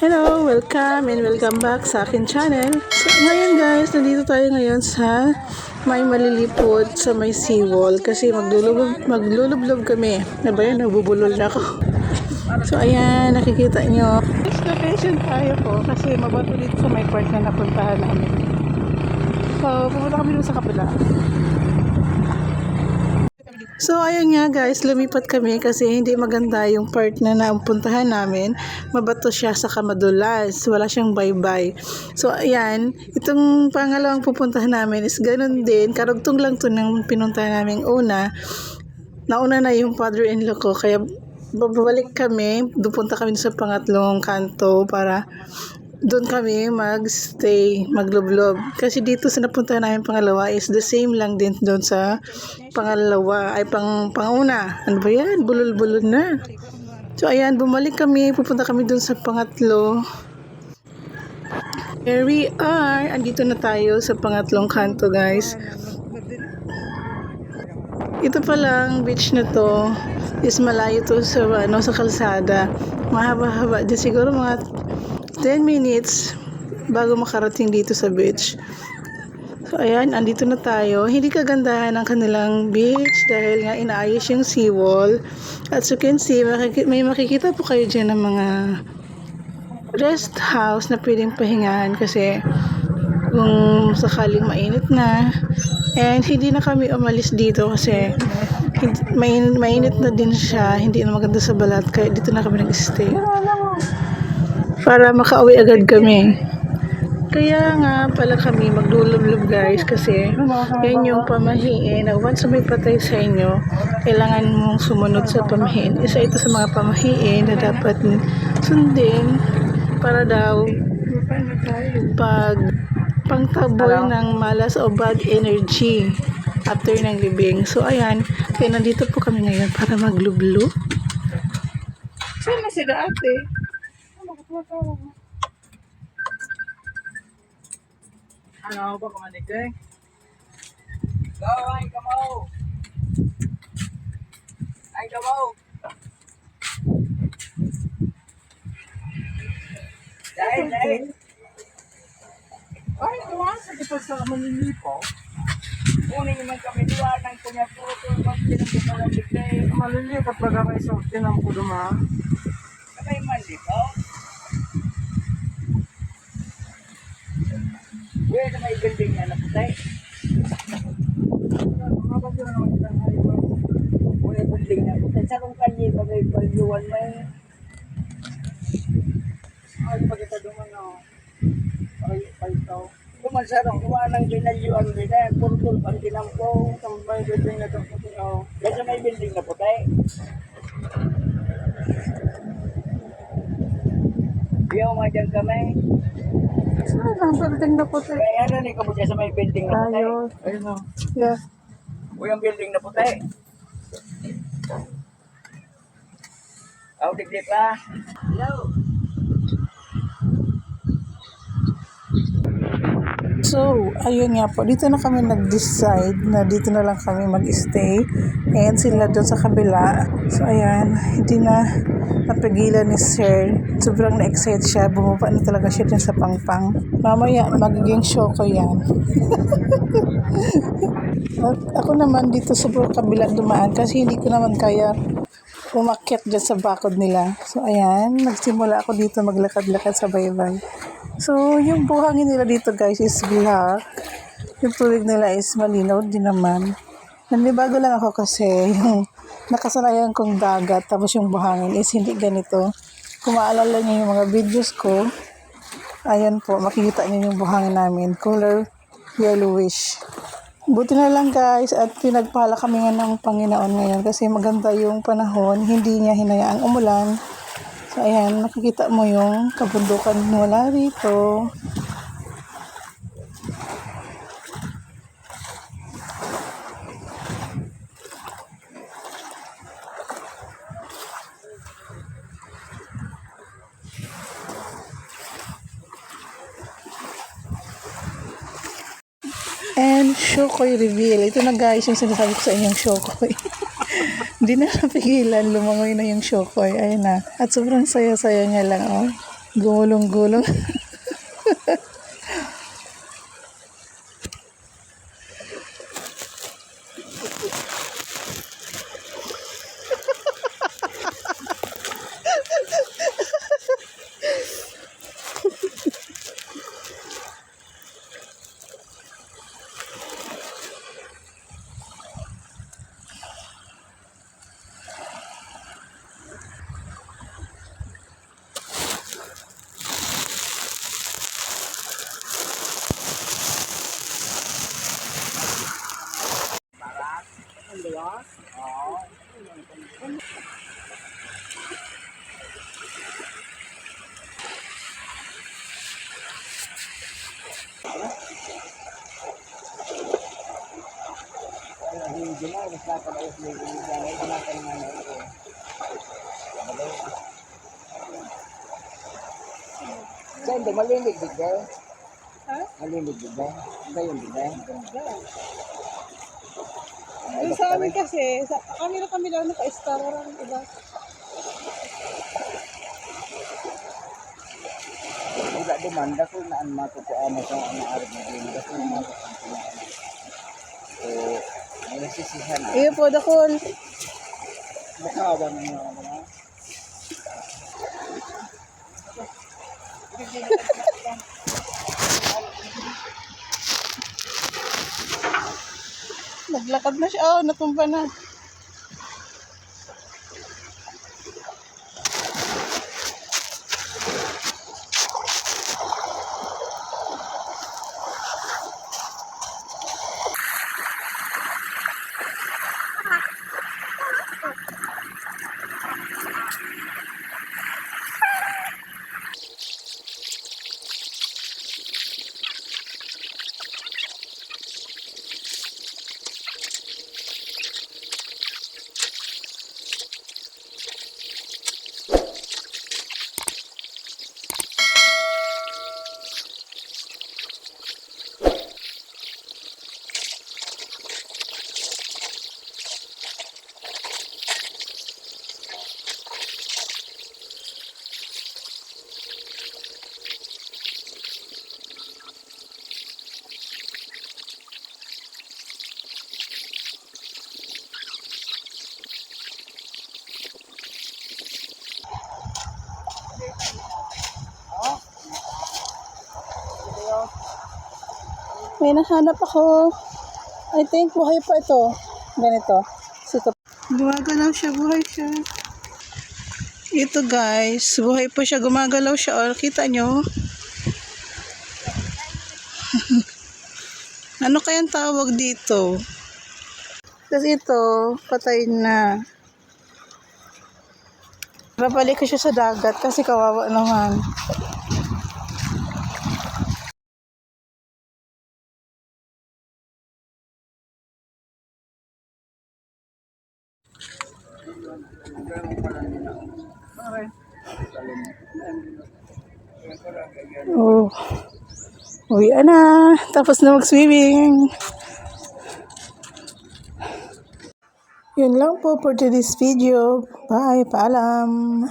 Hello, welcome and welcome back sa akin channel. So, ngayon guys, nandito tayo ngayon sa may malilipot sa may seawall kasi maglulublob, maglulublob kami. Ano ba yan? Nabubulol na ako. So, ayan, nakikita nyo. Next location tayo po kasi mabato dito sa may park na napuntahan namin. So, pumunta kami sa kapila. So, ayun nga guys, lumipat kami kasi hindi maganda yung part na napuntahan namin. Mabato siya sa kamadulas. Wala siyang bye-bye. So, ayan, itong pangalawang pupuntahan namin is ganun din. Karugtong lang to ng pinuntahan namin una. Nauna na yung father-in-law ko, kaya babalik kami. Dupunta kami sa pangatlong kanto para doon kami mag-stay, maglublob. Kasi dito sa napuntahan namin pangalawa is the same lang din doon sa pangalawa, ay pang panguna. Ano ba yan? Bulol-bulol na. So ayan, bumalik kami, pupunta kami doon sa pangatlo. Here we are. Andito na tayo sa pangatlong kanto, guys. Ito pa lang, beach na to is malayo to sa, ano, sa kalsada. Mahaba-haba. Di siguro mga 10 minutes bago makarating dito sa beach. So, ayan, andito na tayo. Hindi kagandahan ng kanilang beach dahil nga inaayos yung seawall. At so you can see, may makikita po kayo dyan ng mga rest house na pwedeng pahingahan kasi kung sakaling mainit na and hindi na kami umalis dito kasi hindi, main, mainit na din siya hindi na maganda sa balat kaya dito na kami nag-stay para makauwi agad kami kaya nga pala kami maglulublob guys kasi yan yung pamahiin na once may patay sa inyo kailangan mong sumunod sa pamahiin isa ito sa mga pamahiin na dapat sundin para daw pag pangtaboy ng malas o bad energy after ng libing. So, ayan. Kaya nandito po kami ngayon para maglublo. Saan na sila ate? Ano ba kumanig eh? Go, ay kamaw! Ay kamaw! Dahil, dahil. Ay, tuwan sa kita sa manilipo. Kunin naman kami diwa ng kunya tuto, pag pinagkakalang bigay. Malilipat ba kami sa tinang ko duma? Kami manlipo? Where na may building na naputay? Wala building na naputay. Sa kong kanyi, bagay palyuan may... Ay, pagkita duman na. Ay, palitaw. Kuman sa rong, kuha ng binalyuan nila. Purtul, pang ginampo. Tambay building na ito. Kasi may building na putay. Mga dyan kami. Saan ang building na sir? Kaya ano ni kamu sa may building na puti. Ayun. Ayun o. Yeah. O yung building na puti. Aw, digli pa. Hello. So, ayun nga po. Dito na kami nag-decide na dito na lang kami mag-stay. And sila doon sa kabila. So, ayan. Hindi na napigilan ni Sir. Sobrang na-excite siya. Bumaba na talaga siya dun sa pangpang. Mamaya, magiging show ko yan. At ako naman dito sa kabila dumaan kasi hindi ko naman kaya umakyat dyan sa bakod nila. So, ayan. Nagsimula ako dito maglakad-lakad sa baybay. So, yung buhangin nila dito guys is black. Yung tubig nila is malinaw din naman. Nanibago lang ako kasi yung nakasanayan kong dagat tapos yung buhangin is hindi ganito. Kung maalala niyo yung mga videos ko, ayan po, makikita niyo yung buhangin namin. Color yellowish. Buti na lang guys at pinagpala kami nga ng Panginoon ngayon kasi maganda yung panahon. Hindi niya hinayaang umulan. So ayan, nakikita mo yung kabundukan mula rito. And Shokoy reveal. Ito na guys yung sinasabi ko sa inyong Shokoy. Hindi na napigilan, lumangoy na yung Shokoy. Ayun na. At sobrang saya-saya niya lang, oh. Gulong-gulong. Hindi na, yung mga ito na ka naman ito. Saan do malinig di ba? Ha? Malinig di ba? Gayon di ba? Yung sa amin kasi, sa, kami na kami lang naka-star lang, diba? Wala demanda ko na ang matutuan mo sa ang arap na din. Kasi ang matutuan ko na. So, may nasisihan na. Iyo po, dakol. Makawa na mga mga. Naglakad na siya. Oh, natumba na. May nahanap ako. I think buhay pa ito. Ganito. Sito. Gumagalaw siya, buhay siya. Ito guys, buhay po siya, gumagalaw siya. Or, kita nyo? ano kayang tawag dito? Kasi ito, patay na. Babalik ko siya sa dagat kasi kawawa naman. Oh. Uwi na. Tapos na mag-swimming. Yun lang po for today's video. Bye. Paalam.